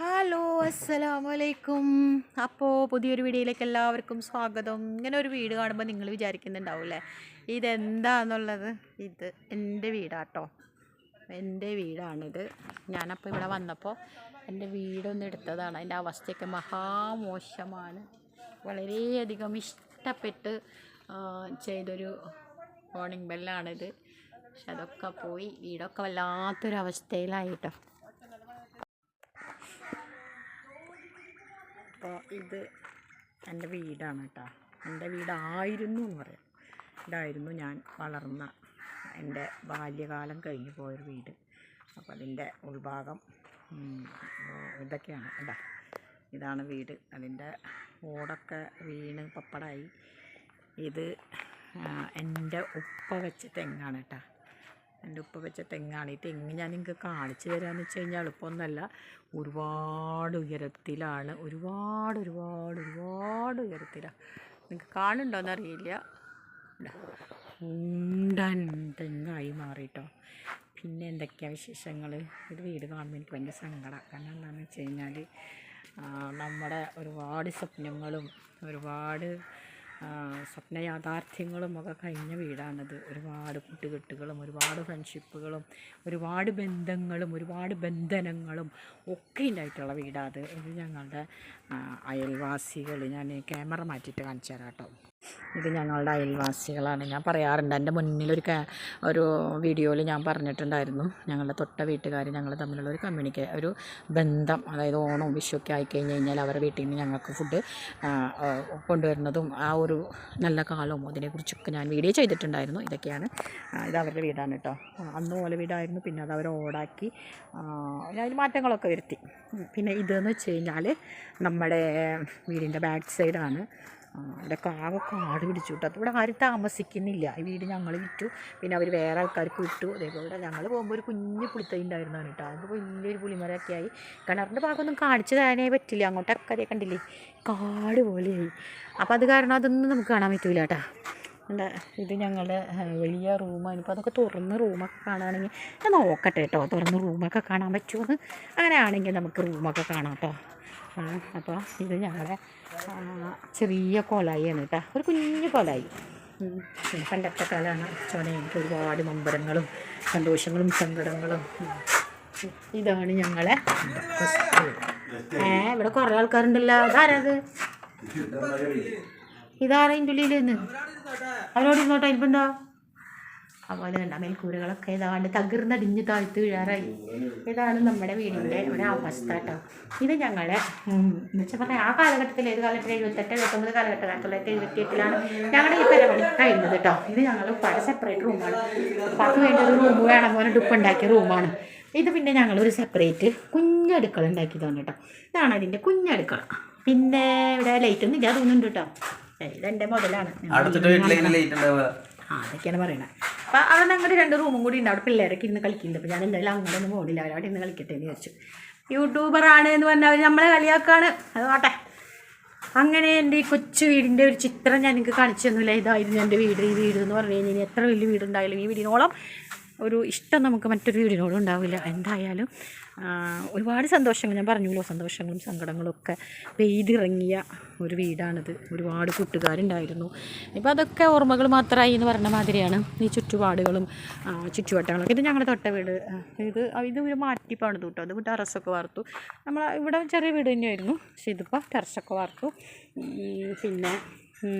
Hello അസ്സലാമലൈക്കും. അപ്പോൾ പുതിയൊരു വീഡിയോയിലേക്ക് എല്ലാവർക്കും സ്വാഗതം. ഇങ്ങനെ ഒരു വീട് കാണുമ്പോൾ നിങ്ങൾ വിചാരിക്കുന്നുണ്ടാവില്ലേ? ഇതെന്താന്നുള്ളത്? ഇത് എന്റെ വീടാട്ടോ. എന്റെ വീടാണിത്. ഞാനപ്പോൾ ഇവിടെ വന്നപ്പോൾ എന്റെ വീടൊന്ന് എടുത്തതാണ്. അതിന്റെ അവസ്ഥയൊക്കെ മഹാമോശമാണ് വളരെയധികം ഇഷ്ടപ്പെട്ട് ചെയ്തൊരു ഓണിംഗ് ബെല്ലാണിത്. പക്ഷെ അതൊക്കെ പോയി. വീടൊക്കെ വല്ലാത്തൊരവസ്ഥയിലായിട്ടോ അപ്പോൾ ഇത് എന്റെ വീടാണ് കേട്ടോ. എന്റെ വീടായിരുന്നു എന്ന് പറയാം. ഇതായിരുന്നു ഞാൻ വളർന്ന എന്റെ ബാല്യകാലം കഴിഞ്ഞു പോയൊരു വീട്. അപ്പോൾ അതിന്റെ ഉൾഭാഗം ഇതൊക്കെയാണ് ഇതാ ഇതാണ് വീട്. അതിന്റെ ഓടൊക്കെ വീണ് പപ്പടായി. ഇത് എന്റെ ഉപ്പ വെച്ച തെങ്ങാണ് കേട്ടോ. എന്റെ ഉപ്പ വെച്ച തെങ്ങാണ്. ഈ തെങ്ങ് ഞാൻ നിങ്ങൾക്ക് കാണിച്ചു തരാമെന്ന് വെച്ച് കഴിഞ്ഞാൽ എളുപ്പമൊന്നുമല്ല ഒരുപാട് ഉയരത്തിലാണ്. ഒരുപാട് ഒരുപാട് ഒരുപാട് ഉയരത്തിലാണ് നിങ്ങൾക്ക് കാണുന്നുണ്ടോയെന്ന് അറിയില്ല. ഉണ്ടൻ തെങ്ങായി മാറിയിട്ടോ പിന്നെ എന്തൊക്കെയാണ് വിശേഷങ്ങൾ ഇത് വീട് കാണുമ്പോൾ എനിക്ക് ഭയങ്കര സങ്കടം. കാരണം എന്താണെന്ന് വെച്ച് കഴിഞ്ഞാൽ നമ്മുടെ ഒരുപാട് സ്വപ്നങ്ങളും ഒരുപാട് സ്വപ്ന യാഥാർത്ഥ്യങ്ങളും ഒക്കെ കഴിഞ്ഞ വീടാണത്. ഒരുപാട് കൂട്ടുകെട്ടുകളും ഒരുപാട് ഫ്രണ്ട്ഷിപ്പുകളും ഒരുപാട് ബന്ധങ്ങളും ഒരുപാട് ബന്ധനങ്ങളും ഒക്കെ ഉണ്ടായിട്ടുള്ള വീടാത് ഇത് ഞങ്ങളുടെ അയൽവാസികൾ ഞാൻ ക്യാമറ മാറ്റിയിട്ട് കാണിച്ചു തരാം കേട്ടോ. ഇത് ഞങ്ങളുടെ അയൽവാസികളാണ്. ഞാൻ പറയാറുണ്ട്. എന്റെ മുന്നിലൊരു ഒരു വീഡിയോയിൽ ഞാൻ പറഞ്ഞിട്ടുണ്ടായിരുന്നു. ഞങ്ങളുടെ തൊട്ട വീട്ടുകാർ ഞങ്ങൾ തമ്മിലുള്ള ഒരു കമ്മ്യൂണിക്കേ ഒരു ബന്ധം അതായത് ഓണവും വിഷുവൊക്കെ ആയിക്കഴിഞ്ഞ് കഴിഞ്ഞാൽ അവരുടെ വീട്ടിൽ നിന്ന് ഞങ്ങൾക്ക് ഫുഡ് കൊണ്ടുവരുന്നതും ആ ഒരു നല്ല കാലവും അതിനെക്കുറിച്ചൊക്കെ ഞാൻ വീഡിയോ ചെയ്തിട്ടുണ്ടായിരുന്നു. ഇതൊക്കെയാണ് ഇത് അവരുടെ വീടാണ് കേട്ടോ. അന്ന് ഓല വീടായിരുന്നു. പിന്നെ അത് അവർ ഓടാക്കി അതിൽ മാറ്റങ്ങളൊക്കെ വരുത്തി. പിന്നെ ഇതെന്ന് വെച്ച് കഴിഞ്ഞാൽ നമ്മുടെ വീടിന്റെ ബാക്ക് സൈഡാണ്. ആ, കാവൊക്കെ കാട് പിടിച്ചു വിട്ടു ഇവിടെ ആരും താമസിക്കുന്നില്ല. ഈ വീട് ഞങ്ങൾ വിറ്റു. പിന്നെ അവർ വേറെ ആൾക്കാർക്ക് വിട്ടു. അതേപോലെ ഞങ്ങൾ പോകുമ്പോൾ ഒരു കുഞ്ഞ് പുളിത്തൈ ഉണ്ടായിരുന്നതാണ് കേട്ടോ. അത് വലിയൊരു പുളിമരമൊക്കെ ആയി. കിണറിന്റെ ഭാഗമൊന്നും കാണിച്ചു തരാനേ പറ്റില്ല. അങ്ങോട്ട് അക്കരെ കണ്ടില്ലേ? കാട് പോലെയായി. അപ്പോൾ അത് കാരണം അതൊന്നും നമുക്ക് കാണാൻ പറ്റില്ല കേട്ടോ ഇത് ഞങ്ങളുടെ വലിയ റൂമാണ്. ഇപ്പോൾ അതൊക്കെ തുറന്ന് റൂമൊക്കെ കാണുകയാണെങ്കിൽ ഞാൻ നോക്കട്ടെ കേട്ടോ തുറന്ന് റൂമൊക്കെ കാണാൻ പറ്റുമെന്ന് അങ്ങനെയാണെങ്കിൽ നമുക്ക് റൂമൊക്കെ കാണാം കേട്ടോ അപ്പോൾ ഇത് ഞങ്ങളെ ചെറിയ കോലായിയാണ് കേട്ടോ ഒരു കുഞ്ഞു കോലായി. പിന്നെ പണ്ടത്തെ കാലമാണ് അച്ഛനെ എനിക്ക് ഒരുപാട് മമ്പരങ്ങളും സന്തോഷങ്ങളും സങ്കടങ്ങളും. ഇതാണ് ഞങ്ങളെ. ഏ ഇവിടെ കുറേ ആൾക്കാരുണ്ടല്ലോ. അതാരത് ഇതാരാ ഇതിന്റെ ഉള്ളിൽ നിന്ന്. അവരോട് ഇരുന്നോട്ടെ. ഇപ്പം എന്താ? അതുപോലെ കണ്ട മേൽക്കൂരകളൊക്കെ ഏതാണ്ട് തകർന്നടിഞ്ഞ് താഴ്ത്ത് വീഴാറായി. ഇതാണ് നമ്മുടെ വീടിന്റെ ഒരു അവസ്ഥ കേട്ടോ. ഇത് ഞങ്ങൾ എന്ന് വെച്ചാൽ പറയാം ആ കാലഘട്ടത്തിൽ ഏത് കാലഘട്ടത്തിൽ എഴുപത്തെട്ട് എഴുപത്തൊമ്പത് കാലഘട്ടം ആയിരത്തി തൊള്ളായിരത്തി എഴുപത്തി എട്ടിലാണ് ഞങ്ങളുടെ ഈ പരിപാടി കഴിയുന്നത് കേട്ടോ. ഇത് ഞങ്ങൾ പല സെപ്പറേറ്റ് റൂമാണ് ഉപ്പാക്ക് വേണ്ട ഒരു റൂം വേണം പോലെ ഉണ്ടാക്കിയ റൂമാണ് ഇത് പിന്നെ ഞങ്ങളൊരു സെപ്പറേറ്റ് കുഞ്ഞടുക്കള ഉണ്ടാക്കിയതാണ് കേട്ടോ. ഇതാണ് അതിന്റെ കുഞ്ഞടുക്കള. പിന്നെ ഇവിടെ ലൈറ്റ് ഒന്നും ഇല്ല തോന്നുന്നുണ്ട് കേട്ടോ. ഇതെന്റെ മുതലാണ്. ആ അതൊക്കെയാണ് പറയണത് അപ്പം അവിടെ ഞങ്ങളുടെ രണ്ട് റൂമും കൂടി ഉണ്ട്. അവിടെ പിള്ളേരൊക്കെ ഇരുന്ന് കളിക്കുന്നുണ്ട്. അപ്പോൾ ഞാൻ എന്തായാലും അങ്ങനെ ഒന്നും പോകണില്ല അവിടെ ഇരുന്ന് കളിക്കട്ടെ എന്ന് വിചാരിച്ചു യൂട്യൂബറാണ് എന്ന് പറഞ്ഞാൽ അവർ നമ്മളെ കളിയാക്കാണ്. അത് അങ്ങനെ എന്റെ ഈ കൊച്ചു വീടിന്റെ ഒരു ചിത്രം ഞാൻ നിങ്ങൾക്ക് കാണിച്ചു തന്നില്ല. ഇതായിരുന്നു എന്റെ വീട്. ഈ വീട് എന്ന് പറഞ്ഞു കഴിഞ്ഞാൽ എത്ര വലിയ വീടുണ്ടായാലും ഈ വീടിനോളം ഒരു ഇഷ്ടം നമുക്ക് മറ്റൊരു വീടിനോടും ഉണ്ടാവില്ല. എന്തായാലും ഒരുപാട് സന്തോഷങ്ങൾ ഞാൻ പറഞ്ഞല്ലോ സന്തോഷങ്ങളും സങ്കടങ്ങളും ഒക്കെ പെയ്തിറങ്ങിയ ഒരു വീടാണിത്. ഒരുപാട് കൂട്ടുകാരുണ്ടായിരുന്നു. ഇപ്പോൾ അതൊക്കെ ഓർമ്മകൾ മാത്രമായി എന്ന് പറഞ്ഞ മാതിരിയാണ് ഈ ചുറ്റുപാടുകളും ചുറ്റുവട്ടങ്ങളൊക്കെ. ഇത് ഞങ്ങളുടെ തൊട്ട വീട്. ഇത് ഇത് ഒരു മാറ്റിപ്പാണ് കേട്ടോ. അത് ടെറസൊക്കെ വാർത്തു. നമ്മൾ ഇവിടെ ചെറിയ വീട് തന്നെയായിരുന്നു. പക്ഷേ ഇതിപ്പോൾ ടെറസൊക്കെ വാർത്തു. പിന്നെ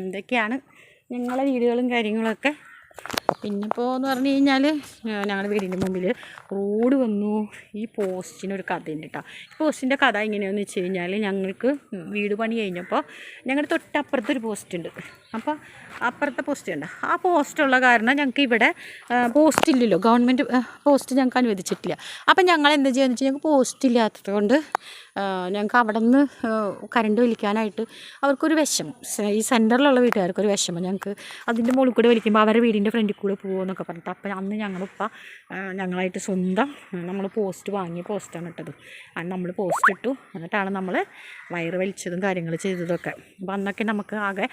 ഇതൊക്കെയാണ് ഞങ്ങളെ വീടുകളും കാര്യങ്ങളൊക്കെ പിന്നെ ഇപ്പോൾ എന്ന് പറഞ്ഞു കഴിഞ്ഞാൽ ഞങ്ങളുടെ വീടിന്റെ മുമ്പിൽ റോഡ് വന്നു. ഈ പോസ്റ്റിനൊരു കഥയുണ്ട് കേട്ടോ ഈ പോസ്റ്റിന്റെ കഥ എങ്ങനെയാണെന്ന് വെച്ച് കഴിഞ്ഞാൽ ഞങ്ങൾക്ക് വീട് പണി കഴിഞ്ഞപ്പോൾ ഞങ്ങളുടെ തൊട്ടപ്പുറത്തൊരു പോസ്റ്റ് ഉണ്ട് അപ്പോൾ അപ്പുറത്തെ പോസ്റ്റ് ഉണ്ട് ആ പോസ്റ്റ് ഉള്ള കാരണം ഞങ്ങൾക്ക് ഇവിടെ പോസ്റ്റ് ഇല്ലല്ലോ. ഗവൺമെന്റ് പോസ്റ്റ് ഞങ്ങൾക്ക് അനുവദിച്ചിട്ടില്ല. അപ്പം ഞങ്ങൾ എന്താ ചെയ്യുക വെച്ചാൽ ഞങ്ങൾക്ക് പോസ്റ്റ് ഇല്ലാത്തത് കൊണ്ട് ഞങ്ങൾക്ക് അവിടെ നിന്ന് കറണ്ട് വലിക്കാനായിട്ട് അവർക്കൊരു വിഷമം. ഈ സെന്ററിലുള്ള വീട്ടുകാർക്കൊരു വിഷമം. ഞങ്ങൾക്ക് അതിന്റെ മുകളിൽ കൂടെ വലിക്കുമ്പോൾ അവരുടെ വീടിന്റെ ഫ്രണ്ടിൽ കൂടെ പോകുമെന്നൊക്കെ പറഞ്ഞിട്ട് അപ്പം അന്ന് ഞങ്ങളിപ്പോൾ ഞങ്ങളായിട്ട് സ്വന്തം നമ്മൾ പോസ്റ്റ് വാങ്ങിയ പോസ്റ്റാണ് ഇട്ടത്. അന്ന് നമ്മൾ പോസ്റ്റ് ഇട്ടു. എന്നിട്ടാണ് നമ്മൾ വയറ് വലിച്ചതും കാര്യങ്ങൾ ചെയ്തതൊക്കെ. അപ്പം അന്നൊക്കെ നമുക്ക് ആകെ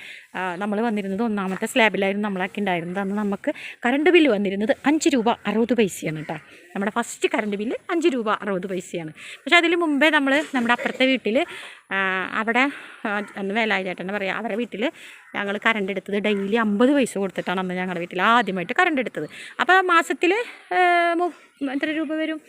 നമ്മൾ വന്നിരുന്നത് ഒന്നാമത്തെ സ്ലാബിലായിരുന്നു നമ്മളൊക്കെ ഉണ്ടായിരുന്നത്. അന്ന് നമുക്ക് കറണ്ട് ബില്ല് വന്നിരുന്നത് അഞ്ച് രൂപ അറുപത് പൈസയാണ് കേട്ടോ. നമ്മുടെ ഫസ്റ്റ് കറണ്ട് ബില്ല് അഞ്ച് രൂപ അറുപത് പൈസയാണ്. പക്ഷേ അതിന് മുമ്പേ നമ്മൾ നമ്മുടെ അപ്പുറത്തെ വീട്ടിൽ അവിടെ അന്ന് വേലായിട്ടാണ് ചേട്ടനെ പറയാം അവരുടെ വീട്ടിൽ ഞങ്ങൾ കറണ്ട് എടുത്തത് ഡെയിലി അമ്പത് പൈസ കൊടുത്തിട്ടാണ് അന്ന് ഞങ്ങളുടെ വീട്ടിൽ ആദ്യമായിട്ട് കറണ്ട് എടുത്തത്. അപ്പോൾ മാസത്തിൽ എത്ര രൂപ വരും?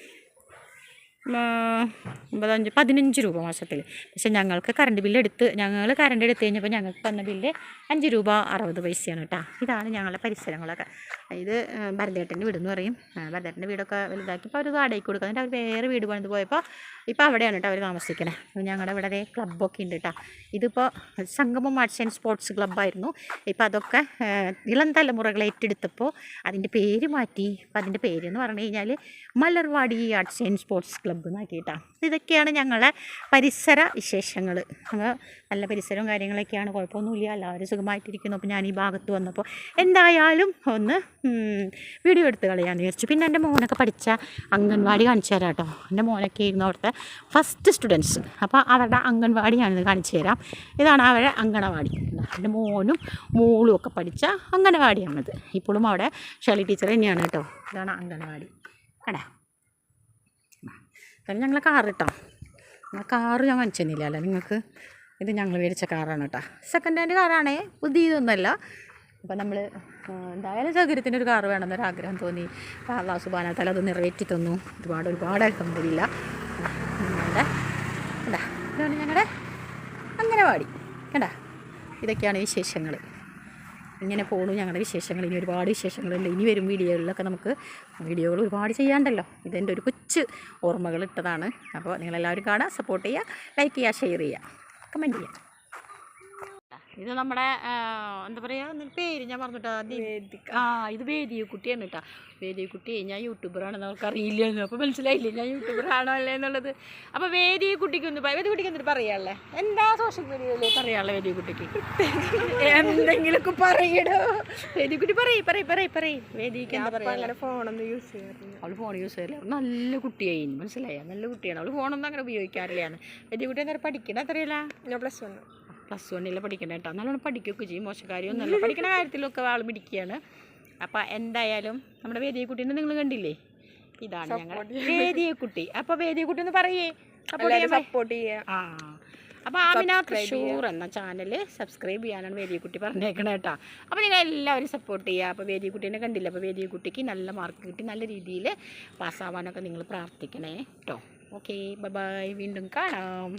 ഒമ്പതഞ്ച് പതിനഞ്ച് രൂപ മാസത്തിൽ. പക്ഷേ ഞങ്ങൾക്ക് കറണ്ട് ബില്ല് എടുത്ത് ഞങ്ങൾ കറണ്ട് എടുത്ത് കഴിഞ്ഞപ്പോൾ ഞങ്ങൾക്ക് തന്ന ബില്ല് അഞ്ച് രൂപ അറുപത് പൈസയാണ് കേട്ടോ. ഇതാണ് ഞങ്ങളുടെ പരിസരങ്ങളൊക്കെ. ഇത് ഭരതേട്ടന്റെ വീടെന്ന് പറയും. ഭരതേട്ടന്റെ വീടൊക്കെ വലുതാക്കിയപ്പോൾ അവർ വാടകയ്ക്ക് കൊടുക്കുക എന്നിട്ട് അവർ വേറെ വീട് പണിത് പോയപ്പോൾ ഇപ്പോൾ അവിടെയാണ് കേട്ടോ അവർ താമസിക്കണേ. ഞങ്ങളുടെ ഇവിടെ അതേ ക്ലബ്ബൊക്കെ ഉണ്ട് കേട്ടോ. ഇതിപ്പോൾ സംഗമം ആർട്സ് ആൻഡ് സ്പോർട്സ് ക്ലബ്ബായിരുന്നു ഇപ്പോൾ അതൊക്കെ ഇളം തലമുറകൾ ഏറ്റെടുത്തപ്പോൾ അതിന്റെ പേര് മാറ്റി. അപ്പോൾ അതിന്റെ പേര് എന്ന് പറഞ്ഞു കഴിഞ്ഞാൽ Malarvadi arts and sports club എന്നാക്കിയിട്ടാണ് ഇതൊക്കെയാണ് ഞങ്ങളെ പരിസര വിശേഷങ്ങൾ അപ്പോൾ നല്ല പരിസരവും കാര്യങ്ങളൊക്കെയാണ്. കുഴപ്പമൊന്നുമില്ല. എല്ലാവരും സുഖമായിട്ടിരിക്കുന്നു. അപ്പോൾ ഞാൻ ഈ ഭാഗത്ത് വന്നപ്പോൾ എന്തായാലും ഒന്ന് വീഡിയോ എടുത്ത് കളയാമെന്ന് വിചാരിച്ചു. പിന്നെ എന്റെ മോനൊക്കെ പഠിച്ച അംഗൻവാടി കാണിച്ചു തരാം കേട്ടോ. എന്റെ മോനൊക്കെ ആയിരുന്നു അവിടുത്തെ ഫസ്റ്റ് സ്റ്റുഡൻസ് അപ്പോൾ അവരുടെ അംഗൻവാടി ഞാനിത് കാണിച്ചു തരാം. ഇതാണ് അവരുടെ അങ്കണവാടി. എന്റെ മോനും മോളും ഒക്കെ പഠിച്ച അംഗനവാടിയാണിത്. ഇപ്പോഴും അവിടെ ഷെലി ടീച്ചർ തന്നെയാണ് കേട്ടോ. ഇതാണ് അംഗനവാടി. കടാ. കാരണം ഞങ്ങളെ കാറ് കേട്ടോ ഞങ്ങളെ കാറ് ഞാൻ കാണിച്ചു അല്ല നിങ്ങൾക്ക് ഇത് ഞങ്ങൾ മേടിച്ച കാറാണ് കേട്ടോ. സെക്കൻഡ് ഹാൻഡ് കാറാണേ. പുതിയതൊന്നുമല്ല. അപ്പം നമ്മൾ എന്തായാലും ഒരു കാറ് വേണമെന്നൊരു ആഗ്രഹം തോന്നി. അപ്പോൾ അള്ളാഹു തല അത് നിറവേറ്റി തന്നു. ഒരുപാട് ഒരുപാട് അൽഹംദുലില്ല. ഞങ്ങളുടെ കേട്ടാ ഇതാണ് ഞങ്ങളുടെ അംഗനവാടി. കേട്ടാ ഇതൊക്കെയാണ് വിശേഷങ്ങൾ ഇങ്ങനെ പോണു. ഞങ്ങളുടെ വിശേഷങ്ങൾ ഇനി ഒരുപാട് വിശേഷങ്ങളുണ്ട്. ഇനി വരും വീഡിയോകളിലൊക്കെ നമുക്ക് വീഡിയോകൾ ഒരുപാട് ചെയ്യാണ്ടല്ലോ. ഇതെന്റെ ഒരു കൊച്ച് ഓർമ്മകൾ ഇട്ടതാണ്. അപ്പോൾ നിങ്ങളെല്ലാവരും കാണുക സപ്പോർട്ട് ചെയ്യുക ലൈക്ക് ചെയ്യുക ഷെയർ ചെയ്യുക കമന്റ് ചെയ്യുക ഇത് നമ്മുടെ എന്താ പറയുക പേര് ഞാൻ പറഞ്ഞിട്ടാ ആ ഇത് വേദിയ കുട്ടിയാണ് കേട്ടോ. വേദിയ കുട്ടി ഞാൻ യൂട്യൂബറാണെന്ന് അവർക്ക് അറിയില്ല അപ്പോൾ മനസ്സിലായില്ലേ? ഞാൻ യൂട്യൂബറാണോ അല്ലേ എന്നുള്ളത്. അപ്പോൾ വേദിയ കുട്ടിക്ക് ഒന്ന് വേദിയ കുട്ടിക്ക് എന്നിട്ട് പറയാല്ലേ എന്താ സോഷ്യൽ മീഡിയയിൽ പറയാനുള്ള വേദിയ കുട്ടിക്ക് എന്തെങ്കിലുമൊക്കെ പറയടോ. വേദിയ കുട്ടി പറയ് പറയ് പറയ് പറയ്. വേദിക്ക് എന്താ പറയാ അങ്ങനെ ഫോണൊന്നും യൂസ് ചെയ്യാറില്ല. അവൾ ഫോൺ യൂസ് ചെയ്യില്ല അവൾ നല്ല കുട്ടിയായി മനസ്സിലായ? നല്ല കുട്ടിയാണ്. അവൾ ഫോണൊന്നും അങ്ങനെ ഉപയോഗിക്കാറില്ലാണ് വേദിയ കുട്ടി എന്താ പഠിക്കണ അത്രയല്ല ഞാൻ പ്ലസ് വൺ പ്ലസ് വണ്ണിൽ പഠിക്കണ കേട്ടോ. നല്ലോണം പഠിക്കുകയൊക്കെ ചെയ്യും. മോശക്കാരിയൊന്നുമല്ല പഠിക്കണ കാര്യത്തിലൊക്കെ ആൾ പിടിക്കുകയാണ് അപ്പം എന്തായാലും നമ്മുടെ വേദിയക്കുട്ടീനെ നിങ്ങൾ കണ്ടില്ലേ? ഇതാണ് ഞങ്ങൾ വേദിയക്കുട്ടി അപ്പോൾ വേദിയക്കുട്ടി. എന്ന് പറയേ. സപ്പോർട്ട് ചെയ്യുക ആ. അപ്പോൾ ആമിന തൃശ്ശൂർ എന്ന ചാനൽ സബ്സ്ക്രൈബ് ചെയ്യാനാണ് വേദിയക്കുട്ടി പറഞ്ഞേക്കണേ കേട്ടോ. അപ്പോൾ നിങ്ങൾ എല്ലാവരും സപ്പോർട്ട് ചെയ്യുക അപ്പോൾ വേദിയക്കുട്ടീനെ കണ്ടില്ല? അപ്പോൾ വേദിയക്കുട്ടിക്ക് നല്ല മാർക്ക് കിട്ടി. നല്ല രീതിയിൽ പാസ്സാവാനൊക്കെ നിങ്ങൾ പ്രാർത്ഥിക്കണേ കേട്ടോ. ഓക്കെ ബൈ വീണ്ടും കാണാം.